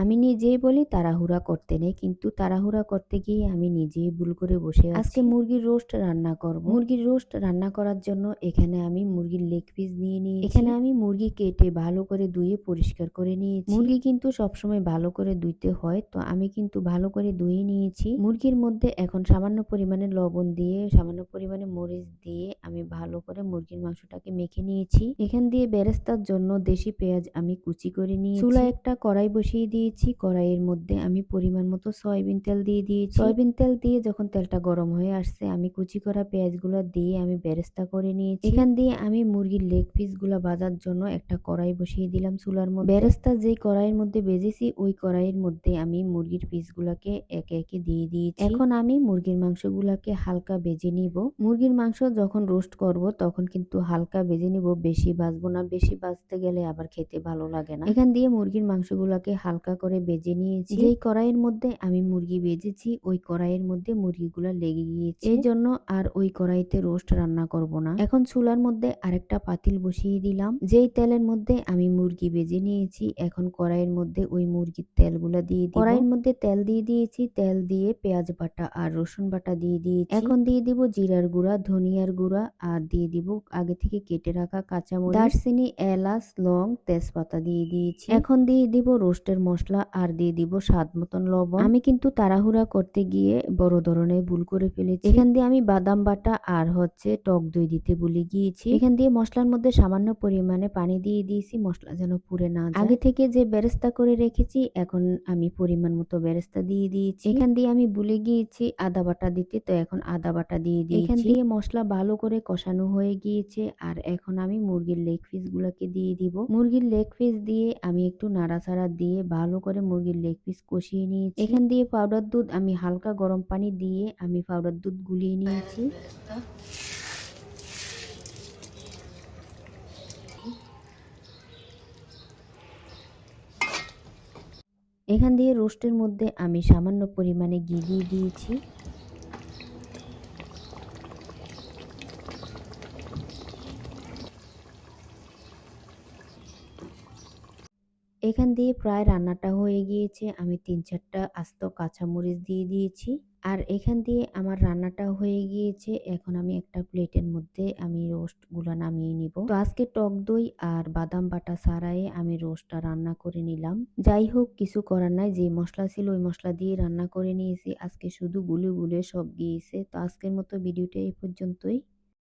আমি নিজেই বলি তাড়াহুড়া করতে নেই কিন্তু তাড়াহুড়া করতে গিয়ে আমি নিজেই ভুল করে বসে আজকে মুরগির রোস্ট রান্না করব। মুরগির রোস্ট রান্না করার জন্য এখানে আমি মুরগির লেগ পিস নিয়ে নিই এখানে আমি মুরগি কেটে ভালো করে ধুয়ে পরিষ্কার করে নিয়েছি। মুরগি কিন্তু সবসময় ভালো করে ধুইতে হয় তো আমি কিন্তু ভালো করে ধুয়ে নিয়েছি। মুরগির মধ্যে এখন সামান্য পরিমাণে লবণ দিয়ে সামান্য পরিমাণে মরিচ দিয়ে আমি ভালো করে মুরগির মাংসটাকে মেখে নিয়েছি। এখান দিয়ে বেরেস্তার জন্য দেশি পেঁয়াজ আমি কুচি করে নিয়েছি। চুলা একটা কড়াই বসিয়ে দিয়েছি। কড়াইয়ের মধ্যে আমি পরিমাণ মতো সয়াবিন তেল দিয়ে দিয়েছি। সয়াবিন তেল দিয়ে যখন তেলটা গরম হয়ে আসছে আমি কুচি করা পেঁয়াজগুলো দিয়ে আমি বেরেস্তা করে নিয়েছি। এখান দিয়ে আমি মুরগির লেগ পিসগুলা ভাজার জন্য একটা কড়াই বসিয়ে দিলাম চুলার মধ্যে। বেরেস্তা যেই কড়াইয়ের মধ্যে বেজেছি ওই কড়াইয়ের মধ্যে আমি মুরগির পিস গুলাকে একে একে দিয়ে দিয়েছি। এখন আমি মুরগির মাংসগুলাকে হালকা বেজে নিব। মুরগির মাংস যখন রোস্ট করব তখন কিন্তু হালকা বেজে নিব বেশি ভাজবো না। বেশি ভাজতে গেলে আবার খেতে ভালো লাগে না। এখান দিয়ে মুরগির মাংসগুলাকে হালকা করে বেজে নিয়েছি। যেই কড়াইয়ের মধ্যে আমি মুরগি বেজেছি ওই কড়াইয়ের মধ্যে মুরগিগুলা লেগে গিয়েছে। এই জন্য আর ওই কড়াইতে রোস্ট রান্না করব না। এখন চুলার মধ্যে আরেকটা পাতিল বসিয়ে দিলাম। যেই তেলের মধ্যে আমি মুরগি বেজে নিয়েছি এখন কড়াইয়ের মধ্যে ওই মুরগির তেলগুলা দিয়ে দিব। কড়াইয়ের মধ্যে তেল দিয়ে দিয়েছি তেল দিয়ে পেঁয়াজ বাটা আর রসুন বাটা দিয়ে দিয়েছি। এখন দিয়ে দিব জিরার গুঁড়া ধনিয়ার গুঁড়া আর দিয়ে দিব আগে থেকে কেটে রাখা কাঁচামরিচ। দারচিনি এলাচ লং তেজপাতা দিয়ে দিয়েছি। এখন দিয়ে দিব রোস্টের মশলা। আর দিয়ে দিব স্বাদ মতন লবণ। আমি কিন্তু তাড়াহুড়া করতে গিয়ে বড় ধরনের ভুল করে ফেলেছি। এখান দিয়ে আমি বাদাম বাটা আর হচ্ছে টক দই দিতে ভুলে গিয়েছি। এখান দিয়ে মশলার মধ্যে সামান্য পরিমাণে পানি দিয়ে দিয়েছি, মশলা যেন পুড়ে না আগে থেকে যে বেরেস্তা করে রেখেছি, এখন আমি পরিমাণ মতো বেরেস্তা দিয়ে দিয়েছি। এখান দিয়ে আমি ভুলে গিয়েছি আদা বাটা দিতে, তো এখন আদা বাটা দিয়ে দিয়েছি। এখান দিয়ে মশলা ভালো করে কষানো হয়ে গিয়েছে, আর এখন আমি মুরগির লেগ পিস গুলাকে দিয়ে দিব। মুরগির লেগ পিস দিয়ে আমি একটু নাড়াচাড়া দিয়ে ভালো করে মুরগির লেগ পিস কষিয়ে নিয়েছি। এখান দিয়ে পাউডার দুধ আমি হালকা গরম পানি দিয়ে আমি পাউডার দুধ গুলিয়ে নিয়েছি। এখান দিয়ে রোস্টের মধ্যে আমি সামান্য পরিমাণে ঘি দিয়ে দিয়েছি। এখান দিয়ে প্রায় রান্নাটা হয়ে গিয়েছে। আমি তিন চারটা আস্ত কাঁচামরিচ দিয়ে দিয়েছি। আর এখান দিয়ে আমার রান্নাটা হয়ে গিয়েছে। এখন আমি একটা প্লেটের মধ্যে আমি রোস্টগুলো নামিয়ে নিব। তো আজকে টক দই আর বাদাম বাটা ছাড়াই আমি রোস্টটা রান্না করে নিলাম। যাই হোক, কিছু করার নাই। যে মশলা ছিল ওই মশলা দিয়ে রান্না করে নিয়েছি। আজকে শুধু গুলে গুলে সব গিয়েছে। তো আজকের মতো ভিডিওটা এই পর্যন্তই।